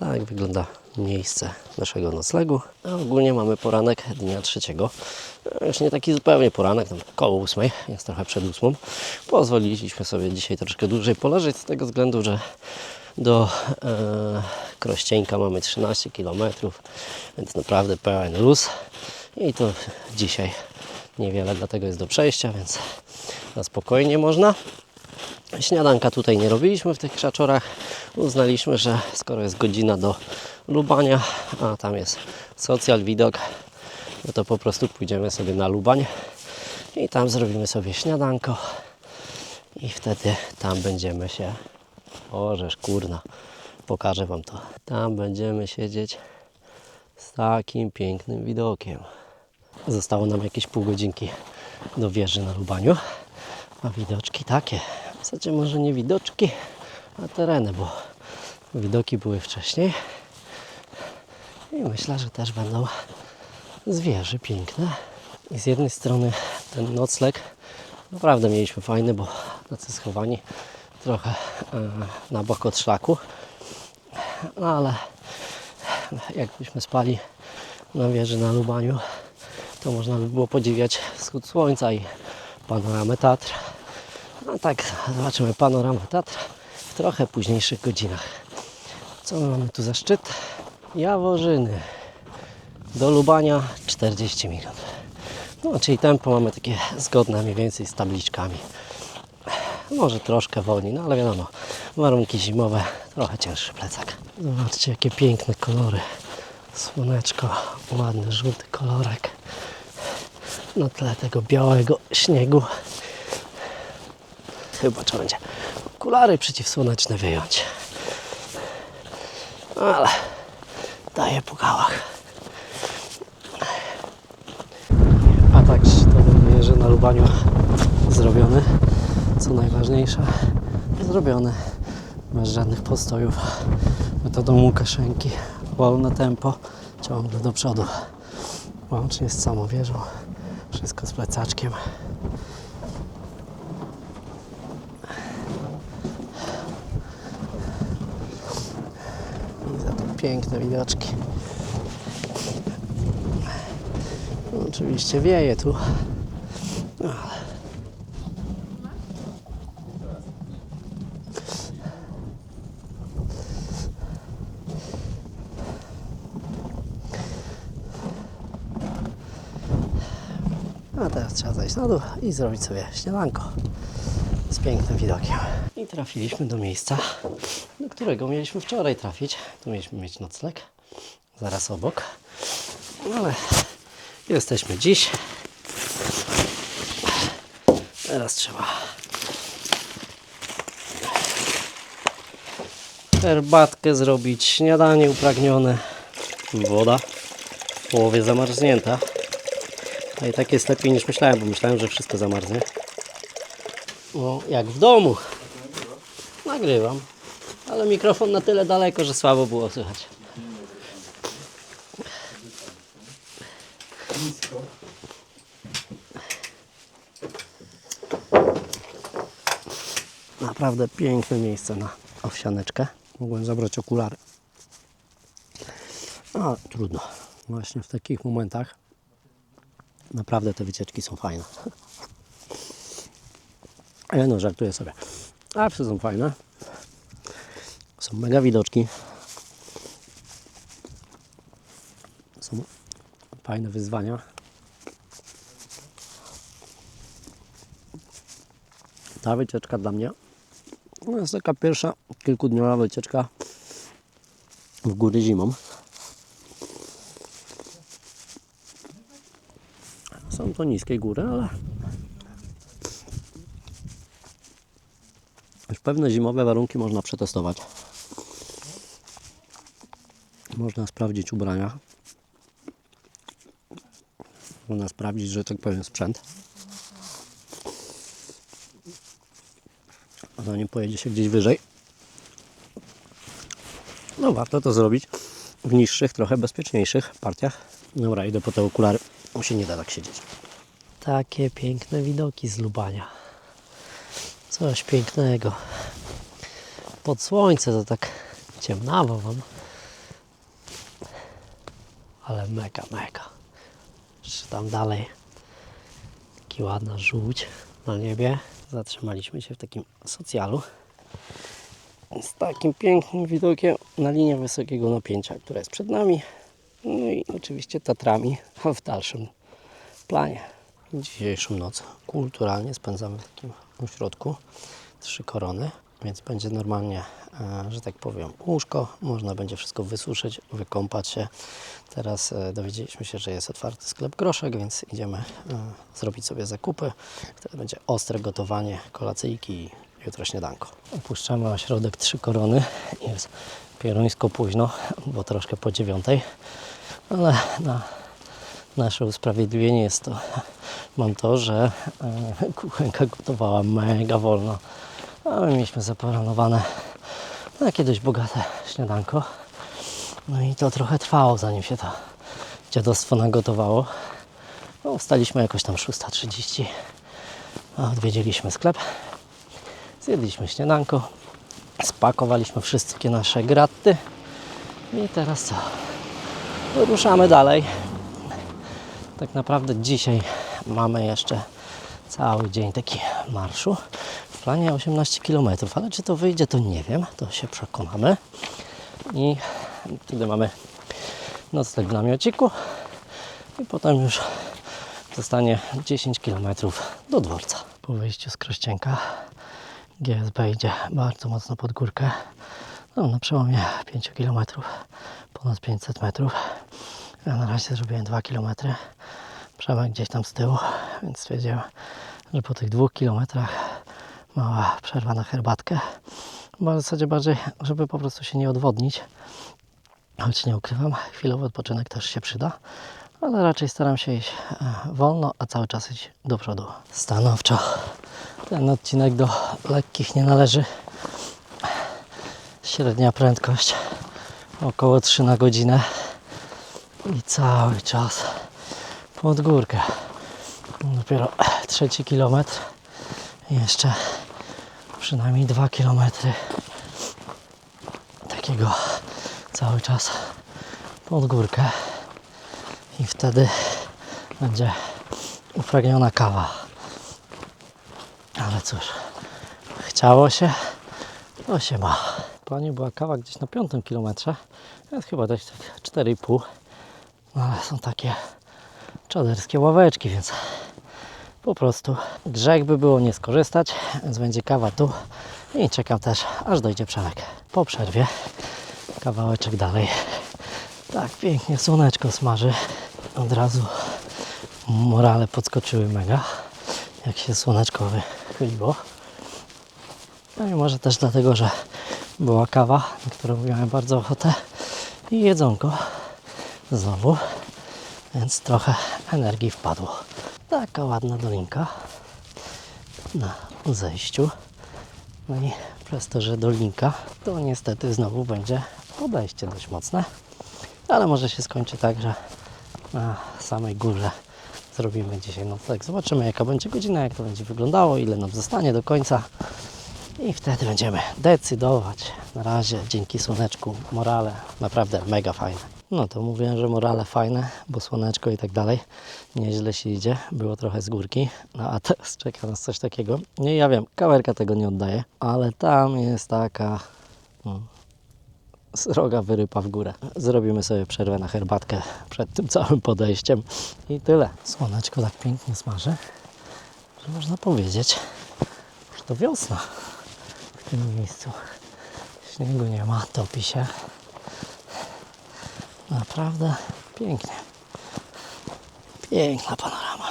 Tak wygląda miejsce naszego noclegu. A ogólnie mamy poranek dnia trzeciego. E, Już nie taki zupełnie poranek, tam koło ósmej, jest trochę przed ósmą. Pozwoliliśmy sobie dzisiaj troszkę dłużej poleżeć z tego względu, że do e, Krościeńka mamy 13 km, więc naprawdę pełen luz. I to dzisiaj niewiele dlatego jest do przejścia, więc na spokojnie można. Śniadanka tutaj nie robiliśmy w tych krzaczorach. Uznaliśmy, że skoro jest godzina do Lubania, a tam jest socjal, widok, no to po prostu pójdziemy sobie na Lubań i tam zrobimy sobie śniadanko i wtedy tam będziemy się Ożeż kurna, pokażę Wam to. Tam będziemy siedzieć z takim pięknym widokiem. Zostało nam jakieś pół godzinki do wieży na Lubaniu, a widoczki takie. W zasadzie może nie widoczki, a tereny, bo widoki były wcześniej. I myślę, że też będą z wieży piękne. I z jednej strony ten nocleg naprawdę mieliśmy fajny, bo tacy schowani trochę e, na bok od szlaku. No ale jakbyśmy spali na wieży na Lubaniu, to można by było podziwiać wschód słońca i panoramę Tatr. No tak, zobaczymy panoramę Tatr w trochę późniejszych godzinach. Co my mamy tu za szczyt? Jaworzyny. Do Lubania 40 minut. No, czyli tempo mamy takie zgodne mniej więcej z tabliczkami. Może troszkę wolniej, no ale wiadomo, warunki zimowe, trochę cięższy plecak. Zobaczcie, jakie piękne kolory. Słoneczko, ładny żółty kolorek na tle tego białego śniegu. Chyba trzeba będzie okulary przeciwsłoneczne wyjąć. Ale daje po gałach. A tak szczytowy wieży na Lubaniu zrobiony. Co najważniejsze, zrobiony bez żadnych postojów. Metodą Łukaszenki. Wolne tempo, ciągle do przodu. Łącznie z samą wieżą. Wszystko z plecaczkiem. I za to piękne widoczki. Oczywiście wieje tu. A teraz trzeba zejść na dół i zrobić sobie śniadanko z pięknym widokiem. I trafiliśmy do miejsca, którego mieliśmy wczoraj trafić. Tu mieliśmy mieć nocleg, zaraz obok. Ale jesteśmy dziś. Teraz trzeba herbatkę zrobić, śniadanie upragnione, woda w połowie zamarznięta. A i tak jest lepiej niż myślałem, bo myślałem, że wszystko zamarznie. No, jak w domu. Nagrywam. Ale mikrofon na tyle daleko, że słabo było słychać. Naprawdę piękne miejsce na owsianeczkę. Mogłem zabrać okulary. Ale trudno. Właśnie w takich momentach Naprawdę te wycieczki są fajne. Ale no, żartuję sobie. A psy są fajne. Są mega widoczki. Są fajne wyzwania. Ta wycieczka dla mnie no jest taka pierwsza kilkudniowa wycieczka w góry zimą. Są to niskie góry, ale pewne zimowe warunki można przetestować. Można sprawdzić ubrania. Można sprawdzić, że tak powiem sprzęt. Zanim pojedzie się gdzieś wyżej. No warto to zrobić w niższych, trochę bezpieczniejszych partiach. Dobra, idę po te okulary. On się nie da tak siedzieć. Takie piękne widoki z Lubania. Coś pięknego. Pod słońce to tak ciemnawo wam. Ale mega, mega. Jeszcze tam dalej taki ładna żółć na niebie. Zatrzymaliśmy się w takim socjalu z takim pięknym widokiem na linię wysokiego napięcia, która jest przed nami. No i oczywiście Tatrami w dalszym planie. Dzisiejszą noc kulturalnie spędzamy w takim ośrodku Trzy Korony, więc będzie normalnie, e, że tak powiem, łóżko. Można będzie wszystko wysuszyć, wykąpać się. Teraz e, dowiedzieliśmy się, że jest otwarty sklep Groszek, więc idziemy e, zrobić sobie zakupy. Wtedy będzie ostre gotowanie, kolacyjki i jutro śniadanko. Opuszczamy ośrodek Trzy Korony. Jest pieruńsko późno, bo troszkę po dziewiątej, ale na nasze usprawiedliwienie jest to, mam to, że kuchenka gotowała mega wolno, a my mieliśmy zaplanowane takie dość bogate śniadanko. No i to trochę trwało, zanim się to dziadostwo nagotowało. No, wstaliśmy jakoś tam 6.30, a odwiedziliśmy sklep, zjedliśmy śniadanko, spakowaliśmy wszystkie nasze graty i teraz co? Ruszamy dalej. Tak naprawdę dzisiaj mamy jeszcze cały dzień taki marszu. W planie 18 km, ale czy to wyjdzie, to nie wiem. To się przekonamy. I wtedy mamy nocleg w namiociku. I potem już zostanie 10 km do dworca. Po wyjściu z Krościenka GSB idzie bardzo mocno pod górkę. No, na przełomie 5 km, ponad 500 metrów. Ja na razie zrobiłem 2 km. Przemek gdzieś tam z tyłu, więc stwierdziłem, że po tych dwóch kilometrach mała przerwa na herbatkę. Bo w zasadzie bardziej, żeby po prostu się nie odwodnić. Choć nie ukrywam, chwilowy odpoczynek też się przyda. Ale raczej staram się iść e, wolno, a cały czas iść do przodu. Stanowczo. Ten odcinek do lekkich nie należy. Średnia prędkość około 3 na godzinę i cały czas pod górkę. Dopiero trzeci kilometr. Jeszcze przynajmniej dwa kilometry takiego cały czas pod górkę. I wtedy będzie upragniona kawa. Ale cóż, chciało się, to się ma. W planie była kawa gdzieś na piątym kilometrze. Jest chyba dość tak 4,5. No ale są takie czaderskie ławeczki, więc po prostu grzech by było nie skorzystać, więc będzie kawa tu i czekam też, aż dojdzie Przemek. Po przerwie kawałeczek dalej. Tak pięknie słoneczko smaży. Od razu morale podskoczyły mega, jak się słoneczko wychyliło. No i może też dlatego, że była kawa, na którą miałem bardzo ochotę i jedzonko znowu, więc trochę energii wpadło. Taka ładna dolinka na zejściu. No i przez to, że dolinka, to niestety znowu będzie podejście dość mocne, ale może się skończy tak, że na samej górze zrobimy dzisiaj nocleg. Zobaczymy jaka będzie godzina, jak to będzie wyglądało, ile nam zostanie do końca. I wtedy będziemy decydować. Na razie dzięki słoneczku, morale naprawdę mega fajne. No to mówię, że morale fajne, bo słoneczko i tak dalej. Nieźle się idzie, było trochę z górki, no a teraz czeka nas coś takiego. Nie, ja wiem, kamerka tego nie oddaje, ale tam jest taka no, sroga wyrypa w górę. Zrobimy sobie przerwę na herbatkę przed tym całym podejściem i tyle. Słoneczko tak pięknie smaży, że można powiedzieć, że to wiosna w tym miejscu. Śniegu nie ma, topi się. Naprawdę pięknie. Piękna panorama.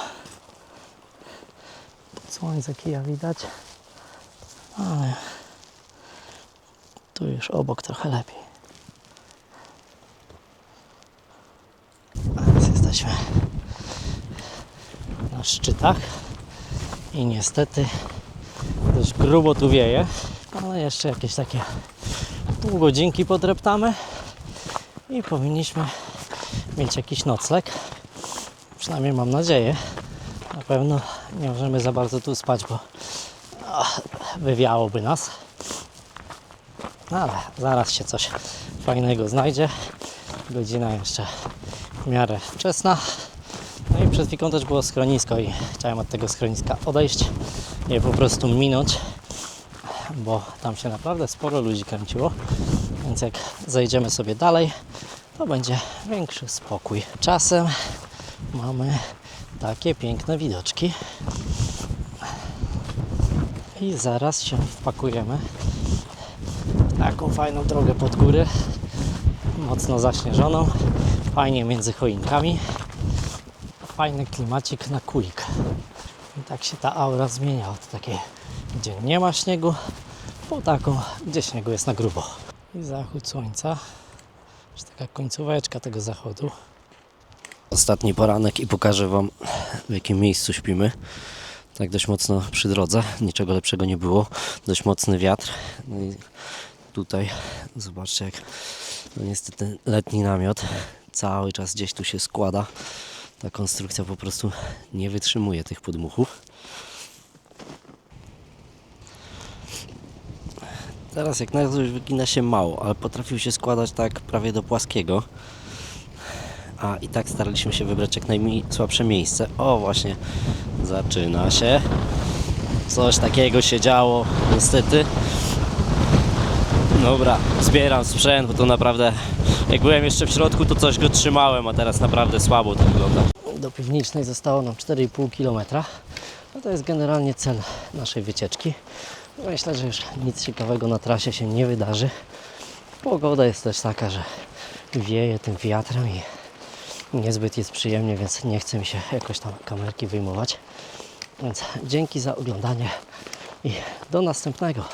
Słońce kija widać, ale tu już obok trochę lepiej. Teraz jesteśmy na szczytach i niestety dość grubo tu wieje, ale jeszcze jakieś takie pół godzinki podreptamy i powinniśmy mieć jakiś nocleg. Przynajmniej mam nadzieję. Na pewno nie możemy za bardzo tu spać, bo wywiałoby nas. No ale zaraz się coś fajnego znajdzie. Godzina jeszcze w miarę wczesna. No i przed chwilą też było schronisko i chciałem od tego schroniska odejść je po prostu minąć, bo tam się naprawdę sporo ludzi kręciło. Więc jak zejdziemy sobie dalej, to będzie większy spokój. Czasem mamy takie piękne widoczki. I zaraz się wpakujemy w taką fajną drogę pod góry, mocno zaśnieżoną, fajnie między choinkami. Fajny klimacik na kulik. I tak się ta aura zmienia od takiej, gdzie nie ma śniegu, po taką, gdzie śniegu jest na grubo. I zachód słońca, czy taka końcóweczka tego zachodu. Ostatni poranek i pokażę Wam w jakim miejscu śpimy. Tak dość mocno przy drodze, niczego lepszego nie było. Dość mocny wiatr. No i tutaj zobaczcie jak no niestety letni namiot cały czas gdzieś tu się składa. Ta konstrukcja po prostu nie wytrzymuje tych podmuchów. Teraz jak na razie wygina się mało, ale potrafił się składać tak prawie do płaskiego. A i tak staraliśmy się wybrać jak najmniej słabsze miejsce. O, właśnie zaczyna się. Coś takiego się działo, niestety. Dobra, zbieram sprzęt, bo to naprawdę. Jak byłem jeszcze w środku, to coś go trzymałem, a teraz naprawdę słabo to wygląda. Do piwnicznej zostało nam 4,5 km. No to jest generalnie cel naszej wycieczki. Myślę, że już nic ciekawego na trasie się nie wydarzy. Pogoda jest też taka, że wieje tym wiatrem i niezbyt jest przyjemnie, więc nie chce mi się jakoś tam kamerki wyjmować. Więc dzięki za oglądanie i do następnego.